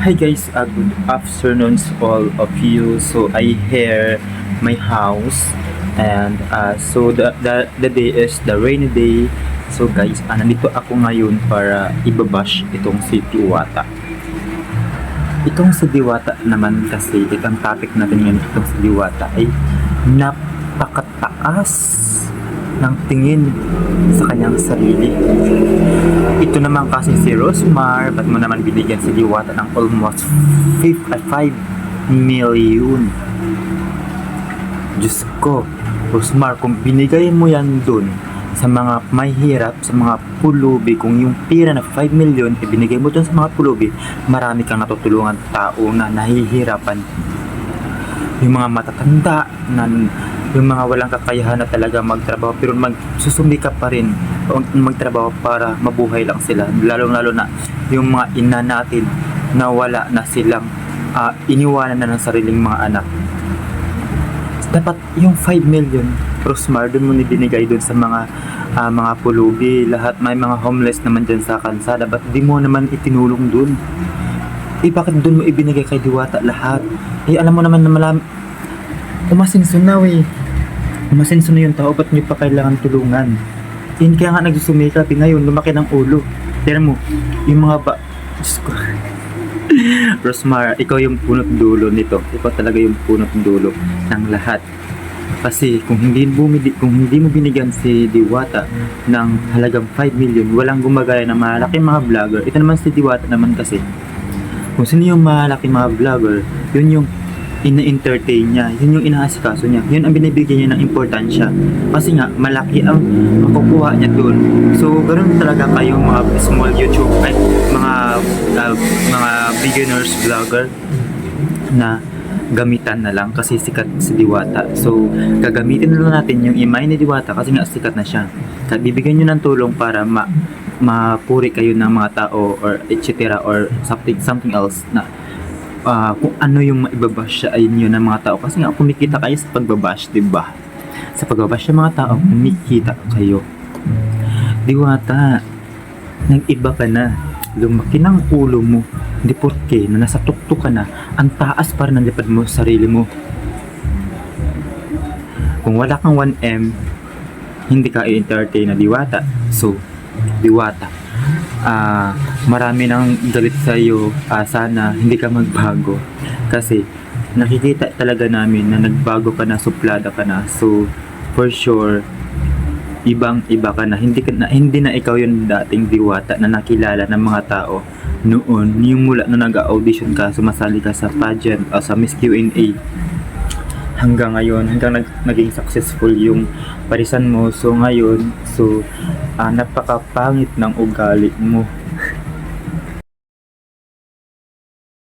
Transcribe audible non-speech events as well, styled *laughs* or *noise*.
Hi guys, uh, good afternoons all of you. So I here my house and uh, so the, the the day is the rainy day. So guys, uh, nandito ako ngayon para ibabash itong si Diwata. Itong si Diwata naman kasi, itong topic natin ngayon, itong si Diwata ay napakataas ng tingin sa kanyang sarili. Ito naman kasi si Rosmar, ba't mo naman binigyan si Diwata ng almost 5, 5 million? Diyos ko, Rosmar, kung binigay mo yan dun sa mga may hirap, sa mga pulubi, kung yung pira na 5 million, ibinigay mo dun sa mga pulubi, marami kang natutulungan tao na nahihirapan. Yung mga matatanda, na, yung mga walang kakayahan na talaga magtrabaho, pero magsusumikap pa rin mag- magtrabaho para mabuhay lang sila. Lalo-lalo na yung mga ina natin na wala na silang ah, iniwanan na ng sariling mga anak. Dapat yung 5 million Rosmar doon mo binigay doon sa mga ah, mga pulubi. Lahat may mga homeless naman dyan sa kansada ba't di mo naman itinulong doon. Eh bakit doon mo ibinigay kay Diwata lahat? Eh alam mo naman na malam umasinsunaw eh umasinsunaw yung tao ba't nyo pa kailangan tulungan yun kaya nga nagsusumikap ngayon lumaki ng ulo Tignan mo yung mga ba Diyos ko *laughs* Rosmar, ikaw yung punot dulo nito. Ikaw talaga yung punot dulo ng lahat. Kasi kung hindi mo kung hindi mo binigyan si Diwata ng halagang 5 million, walang gumagaya ng malaking mga vlogger. Ito naman si Diwata naman kasi. Kung sino yung malaking mga vlogger, yun yung ina-entertain niya, yun yung inaasikaso niya, yun ang binibigyan niya ng importansya. Kasi nga, malaki ang makukuha niya dun. So, ganoon talaga kayo mga small YouTube, ay, mga uh, mga beginners vlogger na gamitan na lang kasi sikat si Diwata. So, gagamitin na lang natin yung imay ni Diwata kasi nga sikat na siya. Kaya bibigyan nyo ng tulong para ma mapuri kayo ng mga tao or etc. or something something else na ah, kung ano yung maibabash sa inyo ng mga tao kasi nga kumikita kayo sa pagbabash, 'di ba? Sa pagbabash ng mga tao, kumikita kayo. Diwata, nag-iba ka na. Lumaki ng ulo mo. Hindi porke na nasa tuktok ka na, ang taas pa rin ng lipad mo sa sarili mo. Kung wala kang 1M, hindi ka i-entertain na diwata. So, diwata. Ah, marami nang galit sa iyo. Ah, sana hindi ka magbago. Kasi nakikita talaga namin na nagbago ka na, suplada ka na. So, for sure, ibang iba ka na. Hindi, ka na, hindi na ikaw yung dating diwata na nakilala ng mga tao noon. Yung mula na nag-audition ka, sumasali ka sa pageant o sa Miss Q&A hanggang ngayon, hanggang nag, naging successful yung parisan mo. So ngayon, so ah, napakapangit ng ugali mo.